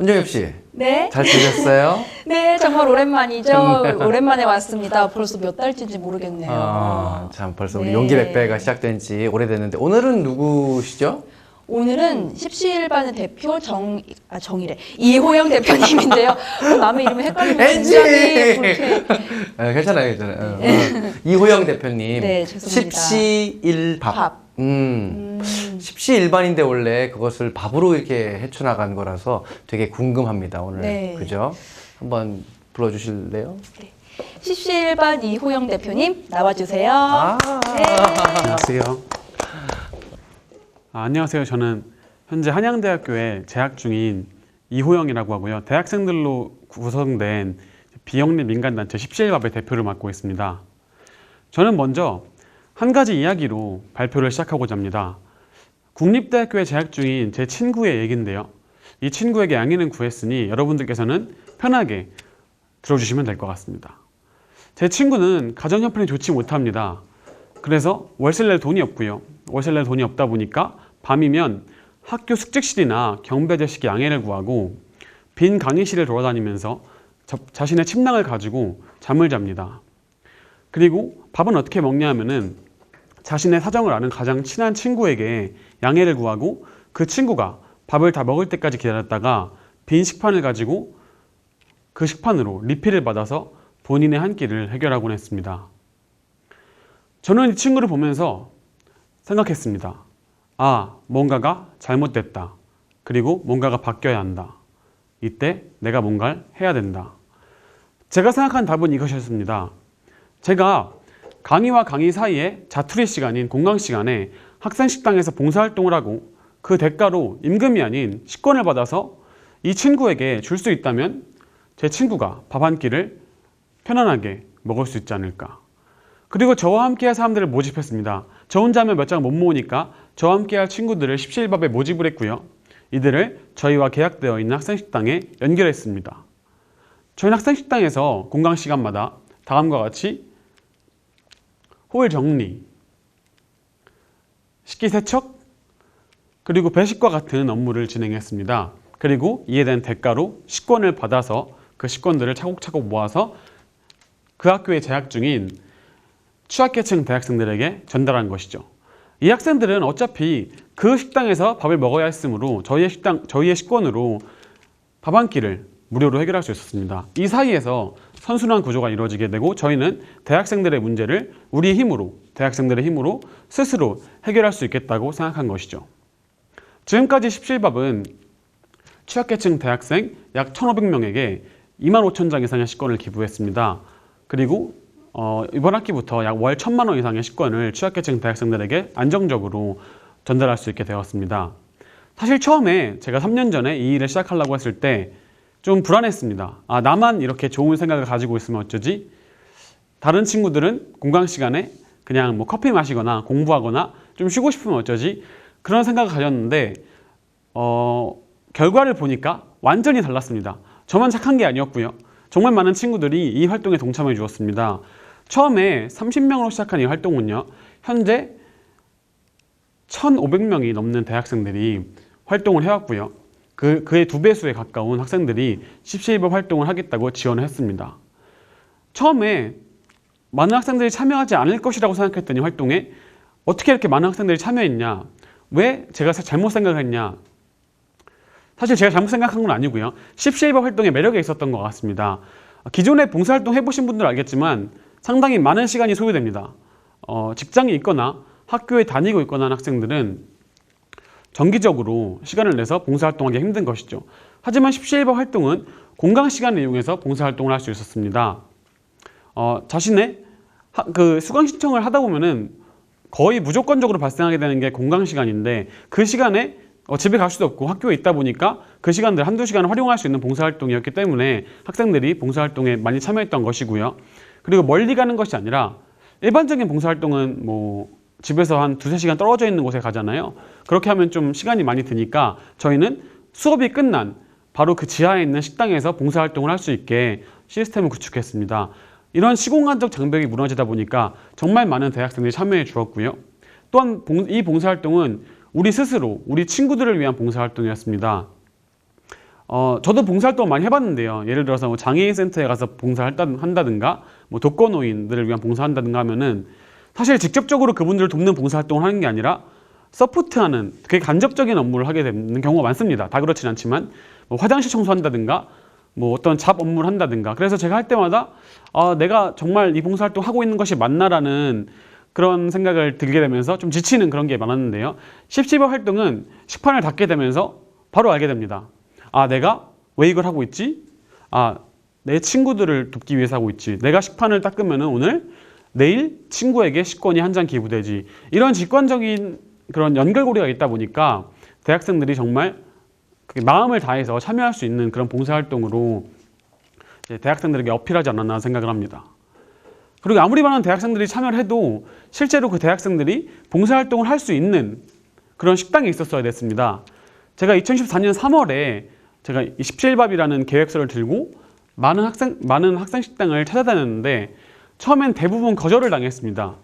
은정엽 씨, 네. 잘 지냈어요? 네, 정말 오랜만이죠. 정말. 오랜만에 왔습니다. 벌써 몇 달째인지 모르겠네요. 아, 참 벌써 우리 네. 용기 백배가 시작된 지 오래됐는데 오늘은 누구시죠? 오늘은 십시일반의 대표 정, 아, 정이래. 이호영 대표님인데요. 어, 남의 이름이 헷갈리면 엔지! 굉장히 불쾌. 아, 괜찮아요, 괜찮아요. 어, 어. 이호영 대표님. 네, 죄송합니다. 십시일밥. 밥. 음. 음, 십시일반인데 원래 그것을 밥으로 이렇게 헤쳐나간 거라서 되게 궁금합니다, 오늘. 네. 그죠? 한번 불러주실래요? 십시일반 이호영 대표님 나와주세요. 아. 네. 안녕하세요. 아, 안녕하세요. 저는 현재 한양대학교에 재학 중인 이호영이라고 하고요. 대학생들로 구성된 비영리 민간단체 17밥의 대표를 맡고 있습니다. 저는 먼저 한 가지 이야기로 발표를 시작하고자 합니다. 국립대학교에 재학 중인 제 친구의 얘기인데요. 이 친구에게 양해는 구했으니 여러분들께서는 편하게 들어주시면 될 것 같습니다. 제 친구는 가정 형편이 좋지 못합니다. 그래서 월세를 낼 돈이 없고요. 월세를 낼 돈이 없다 보니까 밤이면 학교 숙직실이나 경배제식의 양해를 구하고 빈 강의실을 돌아다니면서 자, 자신의 침낭을 가지고 잠을 잡니다. 그리고 밥은 어떻게 먹냐 하면은 자신의 사정을 아는 가장 친한 친구에게 양해를 구하고 그 친구가 밥을 다 먹을 때까지 기다렸다가 빈 식판을 가지고 그 식판으로 리필을 받아서 본인의 한 끼를 해결하곤 했습니다. 저는 이 친구를 보면서 생각했습니다. 아, 뭔가가 잘못됐다. 그리고 뭔가가 바뀌어야 한다. 이때 내가 뭔가를 해야 된다. 제가 생각한 답은 이것이었습니다. 제가 강의와 강의 사이에 자투리 시간인 공강 시간에 학생 식당에서 봉사활동을 하고 그 대가로 임금이 아닌 식권을 받아서 이 친구에게 줄 수 있다면 제 친구가 밥 한 끼를 편안하게 먹을 수 있지 않을까. 그리고 저와 함께 할 사람들을 모집했습니다. 저 혼자 하면 몇 장 못 모으니까 저와 함께 할 친구들을 17밥에 모집을 했고요. 이들을 저희와 계약되어 있는 학생식당에 연결했습니다. 저희는 학생식당에서 공강 시간마다 다음과 같이 홀 정리, 식기 세척, 그리고 배식과 같은 업무를 진행했습니다. 그리고 이에 대한 대가로 식권을 받아서 그 식권들을 차곡차곡 모아서 그 학교에 재학 중인 취약계층 대학생들에게 전달한 것이죠. 이 학생들은 어차피 그 식당에서 밥을 먹어야 했으므로 저희의 식당, 저희의 식권으로 밥 한 끼를 무료로 해결할 수 있었습니다. 이 사이에서 선순환 구조가 이루어지게 되고 저희는 대학생들의 문제를 우리의 힘으로, 대학생들의 힘으로 스스로 해결할 수 있겠다고 생각한 것이죠. 지금까지 17밥은 취약계층 대학생 약 1,500명에게 2만 5천 장 이상의 식권을 기부했습니다. 그리고 어, 이번 학기부터 약 월 1천만 원 이상의 식권을 취약계층 대학생들에게 안정적으로 전달할 수 있게 되었습니다. 사실 처음에 제가 3년 전에 이 일을 시작하려고 했을 때 좀 불안했습니다. 아, 나만 이렇게 좋은 생각을 가지고 있으면 어쩌지? 다른 친구들은 공강 시간에 그냥 뭐 커피 마시거나 공부하거나 좀 쉬고 싶으면 어쩌지? 그런 생각을 가졌는데 어, 결과를 보니까 완전히 달랐습니다. 저만 착한 게 아니었고요. 정말 많은 친구들이 이 활동에 동참해 주었습니다. 처음에 30명으로 시작한 이 활동은요. 현재 1,500명이 넘는 대학생들이 활동을 해왔고요. 그, 그의 두 배수에 가까운 학생들이 17법 활동을 하겠다고 지원을 했습니다. 처음에 많은 학생들이 참여하지 않을 것이라고 생각했더니 활동에 어떻게 이렇게 많은 학생들이 참여했냐? 왜 제가 잘못 생각했냐? 사실 제가 잘못 생각한 건 아니고요. 17법 활동의 매력에 있었던 것 같습니다. 기존에 봉사활동 해보신 분들 알겠지만 상당히 많은 시간이 소요됩니다. 어, 직장에 있거나 학교에 다니고 있거나 학생들은 정기적으로 시간을 내서 봉사활동하기 힘든 것이죠. 하지만 17번 활동은 공강 시간을 이용해서 봉사활동을 할 수 있었습니다. 어, 자신의 하- 그 수강 신청을 하다 보면은 거의 무조건적으로 발생하게 되는 게 공강 시간인데 그 시간에 어, 집에 갈 수도 없고 학교에 있다 보니까 그 시간들 한두 시간을 활용할 수 있는 봉사활동이었기 때문에 학생들이 봉사활동에 많이 참여했던 것이고요. 그리고 멀리 가는 것이 아니라 일반적인 봉사활동은 뭐 집에서 한 두세 시간 떨어져 있는 곳에 가잖아요. 그렇게 하면 좀 시간이 많이 드니까 저희는 수업이 끝난 바로 그 지하에 있는 식당에서 봉사활동을 할 수 있게 시스템을 구축했습니다. 이런 시공간적 장벽이 무너지다 보니까 정말 많은 대학생들이 참여해 주었고요. 또한 봉- 이 봉사활동은 우리 스스로, 우리 친구들을 위한 봉사활동이었습니다. 어, 저도 봉사활동 많이 해봤는데요. 예를 들어서 뭐 장애인 센터에 가서 봉사한다든가, 뭐 독거노인들을 위한 봉사한다든가 하면은 사실 직접적으로 그분들을 돕는 봉사활동을 하는 게 아니라 서포트하는 되게 간접적인 업무를 하게 되는 경우가 많습니다. 다 그렇진 않지만 뭐 화장실 청소한다든가 뭐 어떤 잡 업무를 한다든가 그래서 제가 할 때마다 아, 내가 정말 이 봉사활동 하고 있는 것이 맞나라는 그런 생각을 들게 되면서 좀 지치는 그런 게 많았는데요. 10.15 활동은 식판을 닫게 되면서 바로 알게 됩니다. 아, 내가 왜 이걸 하고 있지? 아, 내 친구들을 돕기 위해서 하고 있지. 내가 식판을 닦으면은 오늘 내일 친구에게 식권이 한 장 기부되지. 이런 직관적인 그런 연결고리가 있다 보니까 대학생들이 정말 그 마음을 다해서 참여할 수 있는 그런 봉사활동으로 대학생들에게 어필하지 않았나 생각을 합니다. 그리고 아무리 많은 대학생들이 참여를 해도 실제로 그 대학생들이 봉사활동을 할 수 있는 그런 식당이 있었어야 됐습니다. 제가 2014년 3월에 제가 17밥이라는 계획서를 들고 많은 학생 많은 학생 식당을 찾아다녔는데 처음엔 대부분 거절을 당했습니다.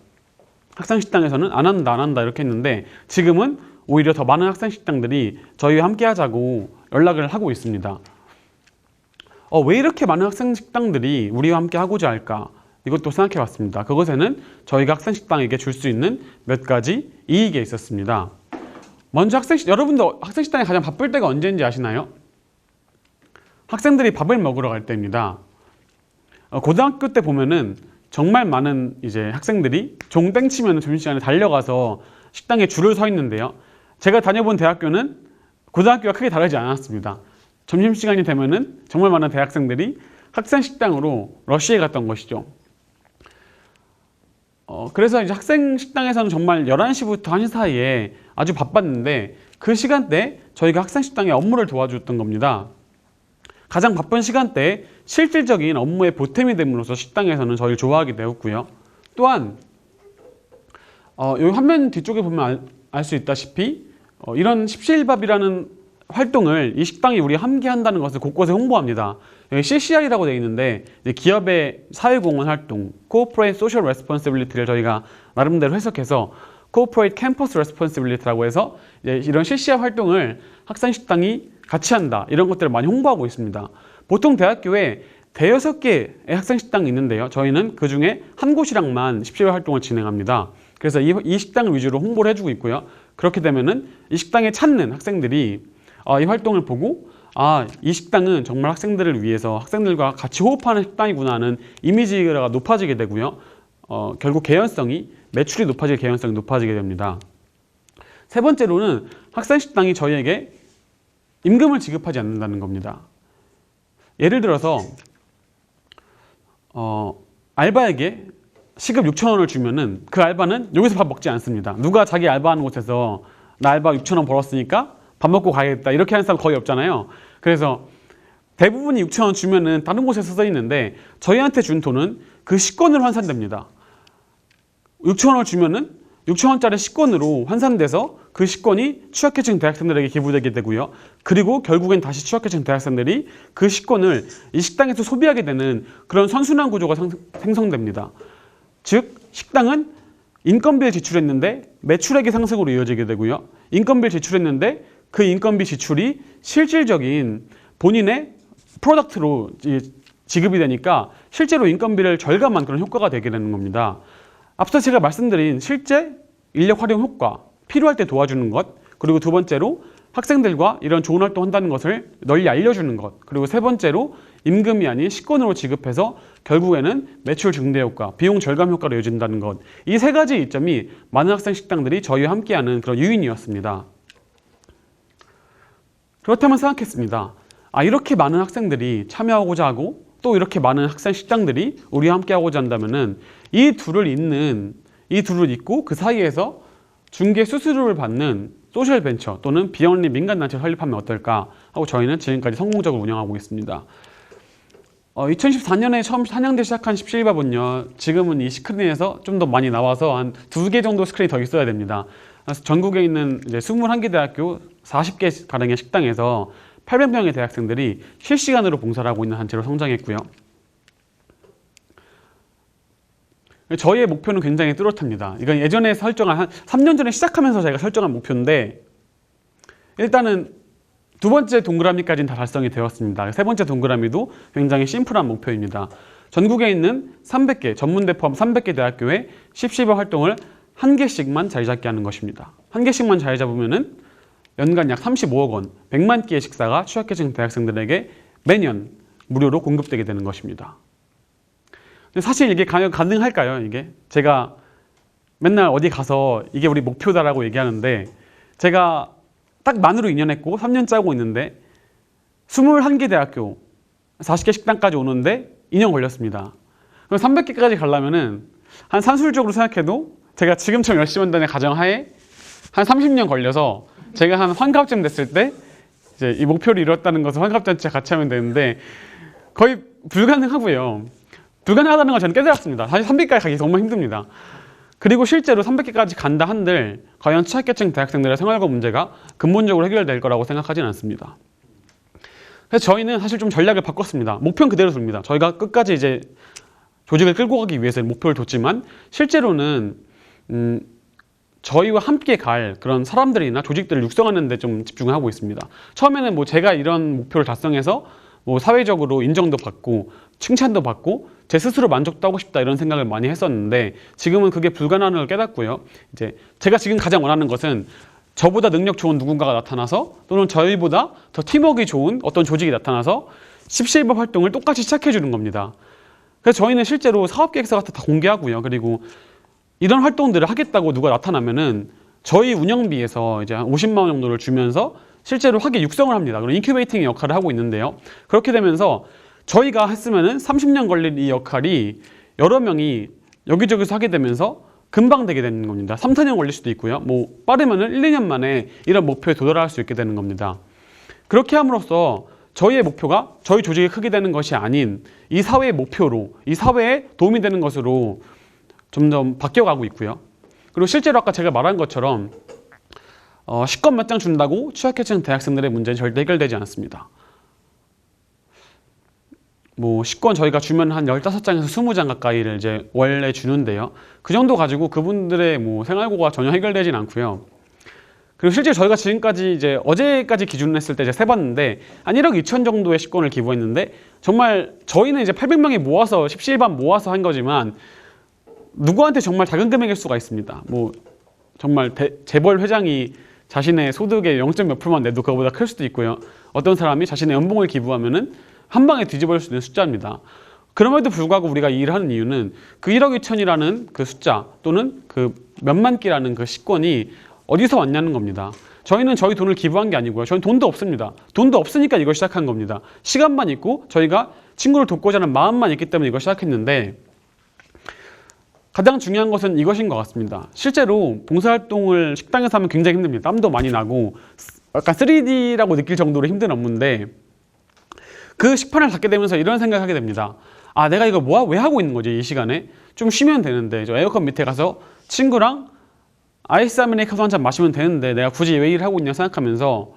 학생 식당에서는 안 한다 안 한다 이렇게 했는데 지금은 오히려 더 많은 학생 식당들이 저희와 함께 하자고 연락을 하고 있습니다. 어, 왜 이렇게 많은 학생 식당들이 우리와 함께 하고자 할까? 이것도 생각해 봤습니다. 그것에는 저희가 학생 식당에게 줄 수 있는 몇 가지 이익이 있었습니다. 먼저 학생 식 여러분도 학생 식당에 가장 바쁠 때가 언제인지 아시나요? 학생들이 밥을 먹으러 갈 때입니다. 어, 고등학교 때 보면은 정말 많은 이제 학생들이 종땡 치면 점심시간에 달려가서 식당에 줄을 서 있는데요. 제가 다녀본 대학교는 고등학교와 크게 다르지 않았습니다. 점심시간이 되면은 정말 많은 대학생들이 학생 식당으로 러시에 갔던 것이죠. 어, 그래서 이제 학생 식당에서는 정말 11시부터 1시 사이에 아주 바빴는데 그 시간대 저희가 학생 식당에 업무를 도와줬던 겁니다. 가장 바쁜 시간대에 실질적인 업무의 보탬이 됨으로써 식당에서는 저희를 좋아하게 되었고요. 또한 어, 여기 화면 뒤쪽에 보면 알 수 있다시피 어, 이런 십시일밥이라는 활동을 이 식당이 우리 함께 한다는 것을 곳곳에 홍보합니다. 여기 CCR이라고 되어 있는데 이제 기업의 사회공헌 활동, Corporate Social Responsibility를 저희가 나름대로 해석해서 Corporate Campus Responsibility라고 해서 이런 CCR 활동을 학생 식당이 같이 한다 이런 것들을 많이 홍보하고 있습니다. 보통 대학교에 대여섯 개의 학생 식당이 있는데요. 저희는 그 중에 한 곳이랑만 17월 활동을 진행합니다. 그래서 이, 이 식당을 위주로 홍보를 해주고 있고요. 그렇게 되면은 이 식당에 찾는 학생들이 어, 이 활동을 보고 아, 이 식당은 정말 학생들을 위해서 학생들과 같이 호흡하는 식당이구나 하는 이미지가 높아지게 되고요. 어, 결국 개연성이 매출이 높아질 개연성이 높아지게 됩니다. 세 번째로는 학생 식당이 저희에게 임금을 지급하지 않는다는 겁니다. 예를 들어서 어, 알바에게 시급 6천 원을 주면은 그 알바는 여기서 밥 먹지 않습니다. 누가 자기 알바하는 곳에서 나 알바 6천 원 벌었으니까 밥 먹고 가야겠다 이렇게 하는 사람 거의 없잖아요. 그래서 대부분이 6천 원 주면은 다른 곳에서 써 있는데 저희한테 준 돈은 그 식권으로 환산됩니다. 6천 원을 주면은 6천 원짜리 식권으로 환산돼서 그 식권이 취약계층 대학생들에게 기부되게 되고요. 그리고 결국엔 다시 취약계층 대학생들이 그 식권을 이 식당에서 소비하게 되는 그런 선순환 구조가 상- 생성됩니다. 즉 식당은 인건비를 지출했는데 매출액의 상승으로 이어지게 되고요. 인건비를 지출했는데 그 인건비 지출이 실질적인 본인의 프로덕트로 이- 지급이 되니까 실제로 인건비를 절감한 그런 효과가 되게 되는 겁니다. 앞서 제가 말씀드린 실제 인력 활용 효과, 필요할 때 도와주는 것, 그리고 두 번째로 학생들과 이런 좋은 활동 한다는 것을 널리 알려주는 것, 그리고 세 번째로 임금이 아닌 식권으로 지급해서 결국에는 매출 증대 효과, 비용 절감 효과로 이어진다는 것. 이 세 가지 이점이 많은 학생 식당들이 저희와 함께하는 그런 유인이었습니다. 그렇다면 생각했습니다. 아, 이렇게 많은 학생들이 참여하고자 하고 또 이렇게 많은 학생 식당들이 우리와 함께 하고자 한다면 은 이 둘을 잇는 이 둘을 잇고 그 사이에서 중개 수수료를 받는 소셜 벤처 또는 비영리 민간 단체를 설립하면 어떨까 하고 저희는 지금까지 성공적으로 운영하고 있습니다. 어, 2014년에 처음 한양대 시작한 17밥은요, 지금은 이 스크린에서 좀 더 많이 나와서 한 두 개 정도 스크린이 더 있어야 됩니다. 그래서 전국에 있는 이제 21개 대학교 40개 가량의 식당에서 800명의 대학생들이 실시간으로 봉사를 하고 있는 단체로 성장했고요. 저희의 목표는 굉장히 뚜렷합니다. 이건 예전에 설정한 한 3년 전에 시작하면서 제가 설정한 목표인데 일단은 두 번째 동그라미까지는 다 달성이 되었습니다. 세 번째 동그라미도 굉장히 심플한 목표입니다. 전국에 있는 300개, 전문대 포함 300개 대학교에 10시범 활동을 한 개씩만 자리 잡게 하는 것입니다. 한 개씩만 자리 잡으면은 연간 약 35억 원, 100만 끼의 식사가 취약계층 대학생들에게 매년 무료로 공급되게 되는 것입니다. 사실 이게 가- 가능할까요? 이게 제가 맨날 어디 가서 이게 우리 목표다라고 얘기하는데 제가 딱 만으로 2년 했고 3년 짜고 있는데 21개 대학교 40개 식당까지 오는데 2년 걸렸습니다. 그럼 300개까지 가려면은 한 산술적으로 생각해도 제가 지금처럼 열심히 한다는 가정하에 한 30년 걸려서 제가 한 환갑쯤 됐을 때 이제 이 목표를 이뤘다는 것을 환갑잔치 같이 하면 되는데 거의 불가능하고요. 불가능하다는 걸 저는 깨달았습니다. 사실 300개까지 가기 정말 힘듭니다. 그리고 실제로 300개까지 간다 한들 과연 취약계층 대학생들의 생활과 문제가 근본적으로 해결될 거라고 생각하지는 않습니다. 그래서 저희는 사실 좀 전략을 바꿨습니다. 목표는 그대로 둡니다. 저희가 끝까지 이제 조직을 끌고 가기 위해서 목표를 뒀지만 실제로는 음, 저희와 함께 갈 그런 사람들이나 조직들을 육성하는 데 좀 집중을 하고 있습니다. 처음에는 뭐 제가 이런 목표를 달성해서 뭐 사회적으로 인정도 받고 칭찬도 받고 제 스스로 만족도 하고 싶다 이런 생각을 많이 했었는데 지금은 그게 불가능한 걸 깨닫고요. 이제 제가 지금 가장 원하는 것은 저보다 능력 좋은 누군가가 나타나서 또는 저희보다 더 팀워크가 좋은 어떤 조직이 나타나서 십시일반 활동을 똑같이 시작해 주는 겁니다. 그래서 저희는 실제로 사업 계획서 같은 거다 공개하고요. 그리고 이런 활동들을 하겠다고 누가 나타나면은 저희 운영비에서 이제 한 50만 원 정도를 주면서 실제로 하게 육성을 합니다. 그리고 인큐베이팅의 역할을 하고 있는데요. 그렇게 되면서 저희가 했으면은 30년 걸릴 이 역할이 여러 명이 여기저기서 하게 되면서 금방 되게 되는 겁니다. 3, 4년 걸릴 수도 있고요. 뭐 빠르면은 1, 2년 만에 이런 목표에 도달할 수 있게 되는 겁니다. 그렇게 함으로써 저희의 목표가 저희 조직이 크게 되는 것이 아닌 이 사회의 목표로 이 사회에 도움이 되는 것으로 점점 바뀌어가고 있고요. 그리고 실제로 아까 제가 말한 것처럼 어, 식권 몇 장 준다고 취약계층 대학생들의 문제는 절대 해결되지 않습니다. 뭐 식권 저희가 주면 한 15장에서 20장 가까이를 이제 원래 주는데요. 그 정도 가지고 그분들의 뭐 생활고가 전혀 해결되진 않고요. 그리고 실제 저희가 지금까지 이제 어제까지 기준을 했을 때 이제 세봤는데 한 1억 2천 정도의 식권을 기부했는데 정말 저희는 이제 800명이 모아서 17반 모아서 한 거지만 누구한테 정말 작은 금액일 수가 있습니다. 뭐 정말 대- 재벌 회장이 자신의 소득의 0. 몇 프로만 내도 그거보다 클 수도 있고요. 어떤 사람이 자신의 연봉을 기부하면은 한 방에 뒤집어질 수 있는 숫자입니다. 그럼에도 불구하고 우리가 이 일을 하는 이유는 그 1억 2천이라는 그 숫자 또는 그 몇만 끼라는 그 식권이 어디서 왔냐는 겁니다. 저희는 저희 돈을 기부한 게 아니고요. 저희는 돈도 없습니다. 돈도 없으니까 이걸 시작한 겁니다. 시간만 있고 저희가 친구를 돕고자 하는 마음만 있기 때문에 이걸 시작했는데 가장 중요한 것은 이것인 것 같습니다. 실제로 봉사활동을 식당에서 하면 굉장히 힘듭니다. 땀도 많이 나고 약간 3D라고 느낄 정도로 힘든 업무인데 그 식판을 닫게 되면서 이런 생각을 하게 됩니다. 아 내가 이거 뭐야 왜 하고 있는 거지 이 시간에 좀 쉬면 되는데 저 에어컨 밑에 가서 친구랑 아이스 아메리카노 한 잔 마시면 되는데 내가 굳이 왜 일을 하고 있냐 생각하면서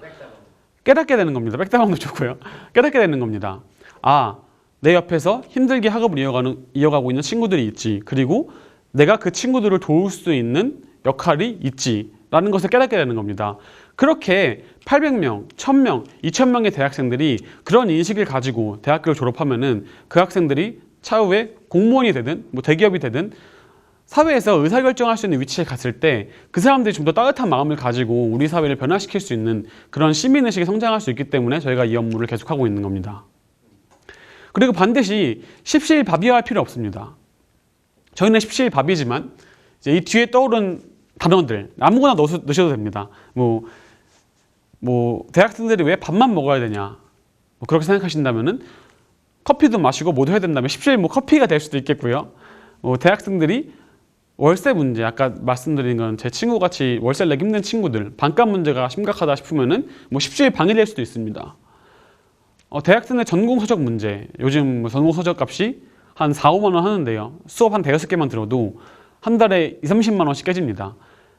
깨닫게 되는 겁니다. 백다방도 좋고요. 깨닫게 되는 겁니다. 아, 내 옆에서 힘들게 학업을 이어가는, 이어가고 있는 친구들이 있지. 그리고 내가 그 친구들을 도울 수 있는 역할이 있지. 라는 것을 깨닫게 되는 겁니다. 그렇게 800명, 1000명, 2000명의 대학생들이 그런 인식을 가지고 대학교를 졸업하면은 그 학생들이 차후에 공무원이 되든 뭐 대기업이 되든 사회에서 의사결정할 수 있는 위치에 갔을 때 그 사람들이 좀 더 따뜻한 마음을 가지고 우리 사회를 변화시킬 수 있는 그런 시민의식이 성장할 수 있기 때문에 저희가 이 업무를 계속하고 있는 겁니다. 그리고 반드시 십시일 밥이어야 할 필요 없습니다. 저희는 십시일밥이지만 이제 이 뒤에 떠오른 단어들 아무거나 넣으, 넣으셔도 됩니다. 뭐, 뭐 대학생들이 왜 밥만 먹어야 되냐 뭐 그렇게 생각하신다면은 커피도 마시고 모두 해야 된다면 십시일 뭐 커피가 될 수도 있겠고요. 뭐 대학생들이 월세 문제 아까 말씀드린 건 제 친구 같이 월세 내기 힘든 친구들 반값 문제가 심각하다 싶으면은 뭐 십시일 방이 될 수도 있습니다. 어, 대학생의 전공 서적 문제 요즘 뭐 전공 서적 값이 한 4, 5만 원 하는데요. 수업 한 대여섯 개만 들어도 한 달에 2, 30만 원씩 깨집니다.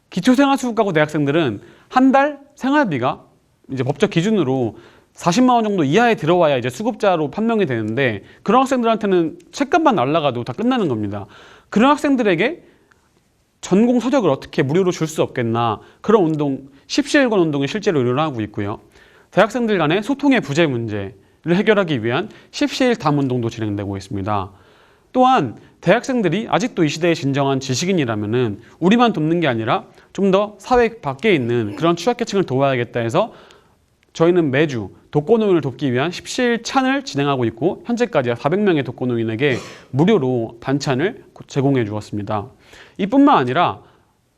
기초생활수급가구 대학생들은 한 달 생활비가 이제 법적 기준으로 40만 원 정도 이하에 들어와야 이제 수급자로 판명이 되는데 그런 학생들한테는 책값만 날라가도 다 끝나는 겁니다. 그런 학생들에게 전공 서적을 어떻게 무료로 줄 수 없겠나 그런 운동 십시일권 운동이 실제로 일어나고 있고요. 대학생들 간의 소통의 부재 문제를 해결하기 위한 십시일 담 운동도 진행되고 있습니다. 또한 대학생들이 아직도 이 시대의 진정한 지식인이라면은 우리만 돕는 게 아니라 좀 더 사회 밖에 있는 그런 취약계층을 도와야겠다 해서 저희는 매주 독거노인을 돕기 위한 십시일 찬을 진행하고 있고 현재까지 400명의 독거노인에게 무료로 반찬을 제공해 주었습니다. 이뿐만 아니라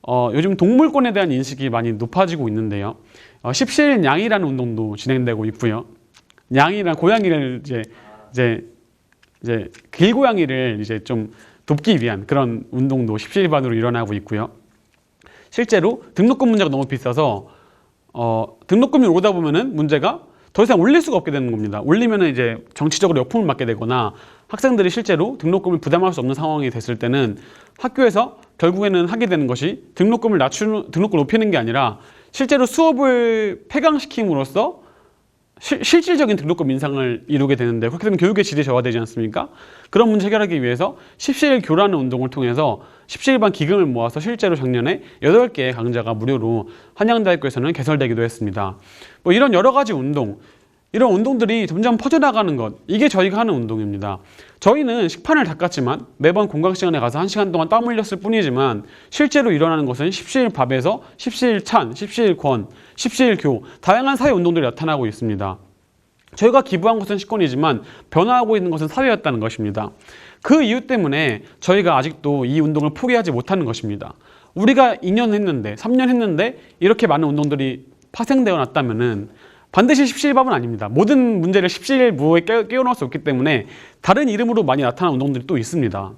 어, 요즘 동물권에 대한 인식이 많이 높아지고 있는데요. 어, 십시일 양이라는 운동도 진행되고 있고요. 양이란 고양이를 이제 이제 이제 길고양이를 이제 좀 돕기 위한 그런 운동도 십시일반으로 일어나고 있고요. 실제로 등록금 문제가 너무 비싸서 어, 등록금이 오르다 보면은 문제가 더 이상 올릴 수가 없게 되는 겁니다. 올리면은 이제 정치적으로 역풍을 맞게 되거나 학생들이 실제로 등록금을 부담할 수 없는 상황이 됐을 때는 학교에서 결국에는 하게 되는 것이 등록금을 낮추는 등록금을 높이는 게 아니라 실제로 수업을 폐강시킴으로써 실, 실질적인 등록금 인상을 이루게 되는데 그렇게 되면 교육의 질이 저하되지 않습니까? 그런 문제 해결하기 위해서 십시일 교라는 운동을 통해서 십시일반 기금을 모아서 실제로 작년에 8개의 강좌가 무료로 한양대학교에서는 개설되기도 했습니다. 뭐 이런 여러 가지 운동, 이런 운동들이 점점 퍼져나가는 것, 이게 저희가 하는 운동입니다. 저희는 식판을 닦았지만 매번 공강 시간에 가서 한 시간 동안 땀 흘렸을 뿐이지만 실제로 일어나는 것은 십시일 밥에서 십시일 찬, 십시일 권, 십시일 교, 다양한 사회 운동들이 나타나고 있습니다. 저희가 기부한 것은 식권이지만 변화하고 있는 것은 사회였다는 것입니다. 그 이유 때문에 저희가 아직도 이 운동을 포기하지 못하는 것입니다. 우리가 2년 했는데, 3년 했는데 이렇게 많은 운동들이 파생되어 놨다면은 반드시 십시일밥은 아닙니다. 모든 문제를 십시일무에 깨- 끼워 넣을 수 없기 때문에 다른 이름으로 많이 나타난 운동들이 또 있습니다.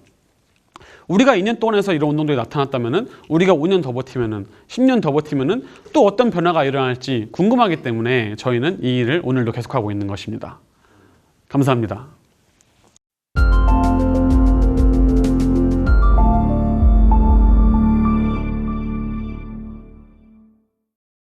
우리가 2년 동안 해서 이런 운동들이 나타났다면은 우리가 5년 더 버티면은 10년 더 버티면은 또 어떤 변화가 일어날지 궁금하기 때문에 저희는 이 일을 오늘도 계속하고 있는 것입니다. 감사합니다.